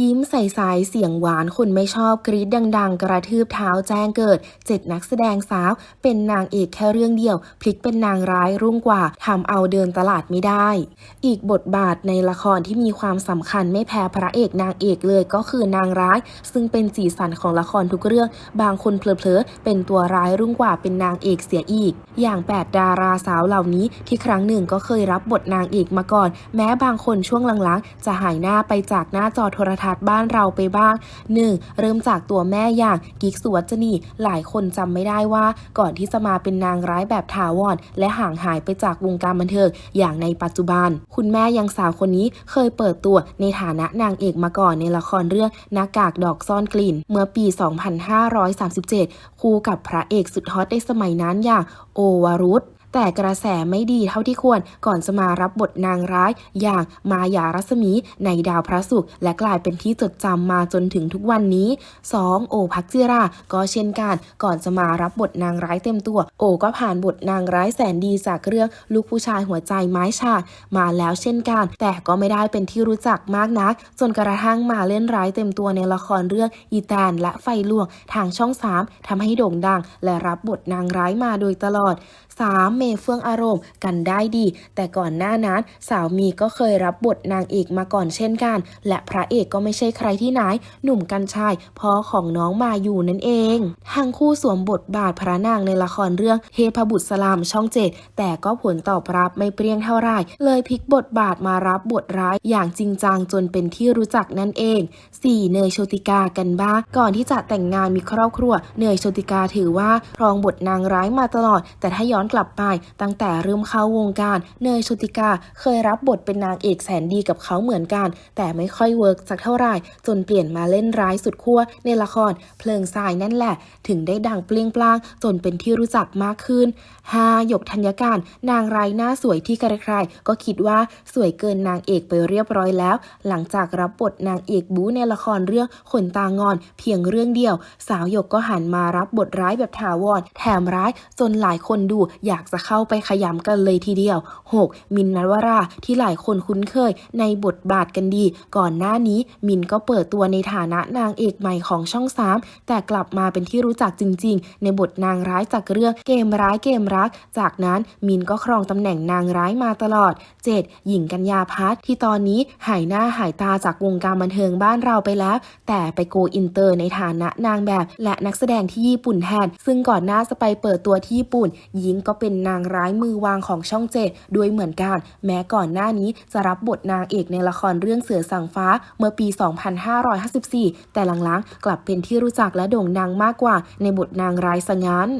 ยิ้มใสๆเสียงหวานคนไม่ชอบกรีดดัง ๆ กระทืบเท้าแจ้งเกิดเจ็ดนักแสดงสาว เป็นนางเอกแค่เรื่องเดียว พลิกเป็นนางร้ายรุ่งกว่าทำเอาเดินตลาดไม่ได้ อีกบทบาทในละครที่มีความสำคัญไม่แพ้พระเอกนางเอกเลยก็คือนางร้าย ซึ่งเป็นสีสันของละครทุกเรื่อง บางคนเผลอๆเป็นตัวร้ายรุ่งกว่าเป็นนางเอกเสียอีก อย่างแปดดาราสาวเหล่านี้ที่ครั้งหนึ่งก็เคยรับบทนางเอกมาก่อน แม้บางคนช่วงหลังๆจะหายหน้าไปจากหน้าจอโทรทัศน์บ้านเราไปบ้าง 1. เริ่มจากตัวแม่อย่างกิกสุวัจนีหลายคนจำไม่ได้ว่า ก่อนที่จะมาเป็นนางร้ายแบบถาวรและห่างหายไปจากวงการบันเทิงอย่างในปัจจุบัน คุณแม่ยังสาวคนนี้เคยเปิดตัวในฐานะนางเอกมาก่อนในละครเรื่องหน้ากากดอกซ่อนกลิ่น เมื่อปี 2537 คู่กับพระเอกสุดฮอตในสมัยนั้นอย่างโอวารุธ แต่กระแสไม่ดีเท่าที่ควรก่อนจะมารับบทนางร้าย อย่างมายารัศมีในดาวพระศุกร์และกลายเป็นที่จดจำมาจนถึงทุกวันนี้ 2. โอพักจิรา ก็เช่นกัน ก่อนจะมารับบทนางร้ายเต็มตัว โอก็ผ่านบทนางร้ายแสนดีจากเรื่องลูกผู้ชายหัวใจไม้ฉากมาแล้วเช่นกัน แต่ก็ไม่ได้เป็นที่รู้จักมากนัก จนกระทั่งมาเล่นร้ายเต็มตัวในละครเรื่องอีแตนและไฟลวงทางช่อง 3ทำให้โด่งดัง และรับบทนางร้ายมาโดยตลอด 3. เมเฟื่องอารมณ์กันได้ดี แต่ก่อนหน้านั้นสาวมีก็เคยรับบทนางเอกมาก่อนเช่นกัน และพระเอกก็ไม่ใช่ใครที่ไหน หนุ่มกัญชัยพ่อของน้องมาอยู่นั่นเอง ทั้งคู่สวมบทบาทพระนางในละครเรื่องเทพบุตรสลามช่องเจ็ดแต่ก็ผลตอบรับไม่เปรี้ยงเท่าไหร่เลยพลิกบทบาทมารับบทร้ายอย่างจริงจังจนเป็นที่รู้จักนั่นเอง 4. เนยโชติกากันบ้างก่อนที่จะแต่งงานมีครอบครัว เนยโชติกาถือว่าครองบทนางร้ายมาตลอด แต่ถ้าย้อนกลับไป ตั้งแต่เริ่มเข้าวงการเนยโชติกาเคยรับบทเป็นนางเอกแสนดีกับเขาเหมือนกัน แต่ไม่ค่อยเวิร์กสักเท่าไหร่จนเปลี่ยนมาเล่นร้ายสุดขั้วในละคร เพลิงทรายนั่นแหละ ถึงได้ดังเปลี่ยงปลางจนเป็นที่รู้จักมากขึ้น 5. หยกธัญการ นางร้ายหน้าสวยที่ใครๆก็คิดว่าสวยเกินนางเอกไปเรียบร้อยแล้ว หลังจากรับบทนางเอกบู๊ในละครเรื่องขนตางอน เพียงเรื่องเดียว สาวหยกก็หันมารับบทร้ายแบบถาวรแถมร้ายจนหลายคนดูอยากจะเข้าไปขยำกันเลยทีเดียว 6. มินนวราที่หลายคนคุ้นเคยในบทบาทกันดี ก่อนหน้านี้มินก็เปิดตัวในฐานะนางเอกใหม่ของช่อง3แต่กลับมาเป็นที่รู้จักจริง ๆ ในบทนางร้ายจากเรื่องเกมร้ายเกมรัก จากนั้นมินก็ครองตำแหน่งนางร้ายมาตลอด 7. หญิงกัญญาพัฒน์ที่ตอนนี้หายหน้าหายตาจากวงการบันเทิงบ้านเราไปแล้ว แต่ไปโกอินเตอร์ในฐานะนางแบบ และนักแสดงที่ญี่ปุ่นแทนซึ่งก่อนหน้าจะไปเปิดตัวที่ญี่ปุ่นหญิงก็เป็นนางร้ายมือวางของช่องเจ็ดด้วยเหมือนกัน แม้ก่อนหน้านี้จะรับบทนางเอกในละครเรื่องเสือสังฟ้าเมื่อปี 2554 แต่หลังๆ กลับเป็นที่รู้จักและโด่งดังมากกว่าในบทนางร้ายซะงั้น